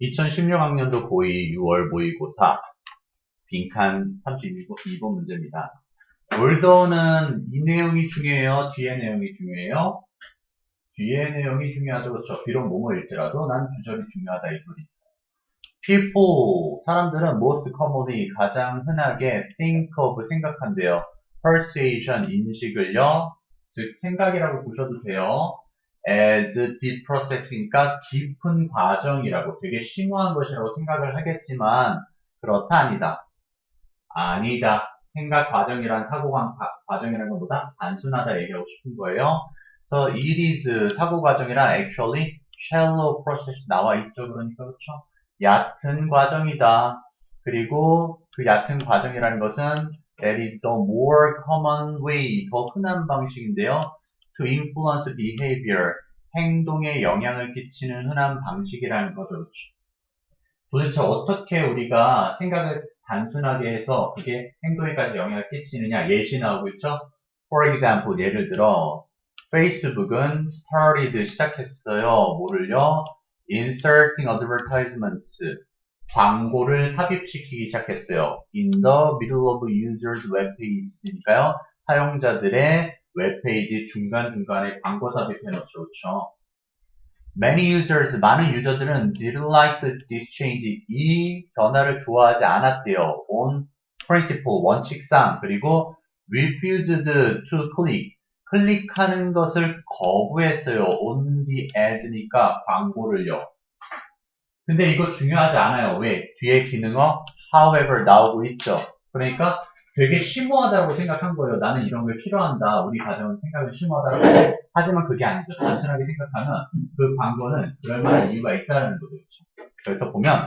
2016학년도 고2 6월 모의고사 빈칸 32번 문제입니다. 올더는 이 내용이 중요해요? 뒤의 내용이 중요해요? 뒤의 내용이 중요하죠. 그렇죠. 비록 뭐뭐 일지라도 난 주절이 중요하다 이 소리. people 사람들은 most commonly 가장 흔하게 think of 생각한대요. persuasion 인식을요. 즉 생각이라고 보셔도 돼요. As deep processing과 깊은 과정이라고 되게 심오한 것이라고 생각을 하겠지만 그렇다 아니다. 아니다. 생각 과정이란 사고 과정이라는 것보다 단순하다 얘기하고 싶은 거예요. 그래서 it is 사고 과정이란 actually shallow process 나와 있죠. 그러니까 그렇죠. 얕은 과정이다. 그리고 그 얕은 과정이라는 것은 that is the more common way 더 흔한 방식인데요. to influence behavior, 행동에 영향을 끼치는 흔한 방식이라는 거죠. 도대체 어떻게 우리가 생각을 단순하게 해서 그게 행동에까지 영향을 끼치느냐 예시 나오고 있죠. For example, 예를 들어 페이스북은 started 시작했어요. 뭐를요? inserting advertisements 광고를 삽입시키기 시작했어요. in the middle of users web page니까요. 사용자들의 웹페이지 중간중간에 광고 삽입해놓죠. 그렇죠? Many users, 많은 유저들은 didn't like this change. 이 변화를 좋아하지 않았대요. on principle, 원칙상. 그리고 refused to click. 클릭하는 것을 거부했어요. on the ads니까 광고를요. 근데 이거 중요하지 않아요. 왜? 뒤에 기능어 however 나오고 있죠. 그러니까 되게 심오하다고 생각한 거예요. 나는 이런 걸 필요한다. 우리 가정은 생각을 심오하다고 해. 하지만 그게 아니죠. 단순하게 생각하면 그 광고는 그럴 만한 이유가 있다는 거죠. 그래서 보면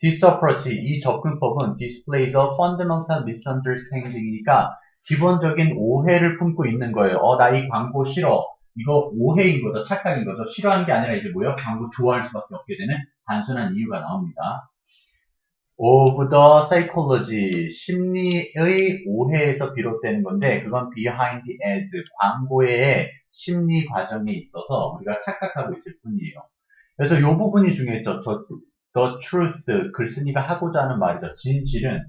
this approach, 이 접근법은 displays a fundamental misunderstanding이니까 기본적인 오해를 품고 있는 거예요. 어, 나 이 광고 싫어. 이거 오해인 거죠. 착각인 거죠. 싫어하는 게 아니라 이제 뭐예요? 광고 좋아할 수밖에 없게 되는 단순한 이유가 나옵니다. Of the psychology, 심리의 오해에서 비롯되는 건데 그건 behind ads, 광고의 심리 과정에 있어서 우리가 착각하고 있을 뿐이에요. 그래서 이 부분이 중요했죠. The, the truth, 글쓴이가 하고자 하는 말이죠. 진실은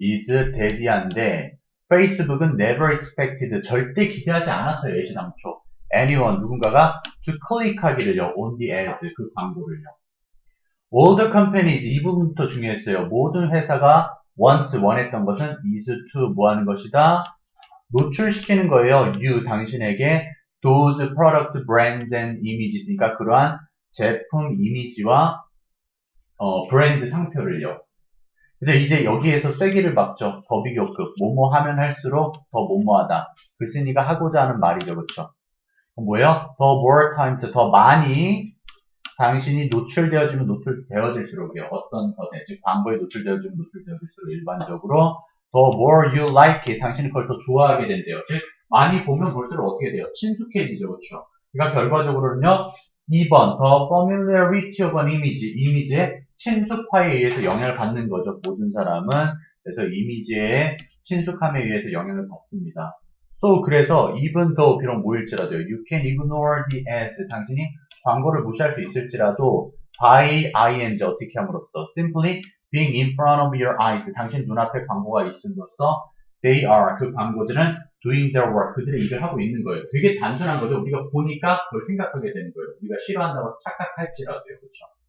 is dead한데 페이스북은 never expected, 절대 기대하지 않았어요. 예시당초. anyone, 누군가가 to 클릭하기를요. on the ads, 그 광고를요. All the companies 이 부분부터 중요했어요. 모든 회사가 once 원했던 것은 is to 뭐 하는 것이다? 노출시키는 거예요. you 당신에게 those product brands and images니까 그러한 제품 이미지와 어, 브랜드 상표를요. 근데 이제 여기에서 쐐기를 막죠. 더 비교급. 뭐뭐 하면 할수록 더 뭐뭐하다. 글쓴이가 하고자 하는 말이죠. 그렇죠? 뭐예요? 더 more times 더 많이 당신이 노출되어지면 노출되어질수록요. 어떤 것에, 즉 광고에 노출되어지면 노출되어질수록 일반적으로 더 more you like it, 당신이 그걸 더 좋아하게 된대요. 즉 많이 보면 볼수록 어떻게 돼요? 친숙해지죠. 그렇죠? 그러니까 결과적으로는요. 2번 더 familiarity of an image, 이미지의 친숙화에 의해서 영향을 받는 거죠. 모든 사람은 그래서 이미지의 친숙함에 의해서 영향을 받습니다. 또 그래서 even though 비록 뭐일지라도 you can ignore the ads 당신이 광고를 무시할 수 있을지라도 by ing 어떻게 함으로써 simply being in front of your eyes 당신 눈앞에 광고가 있음으로써 they are 그 광고들은 doing their work 그들의 일을 하고 있는 거예요. 되게 단순한 거죠. 우리가 보니까 그걸 생각하게 되는 거예요. 우리가 싫어한다고 착각할지라도요. 그렇죠?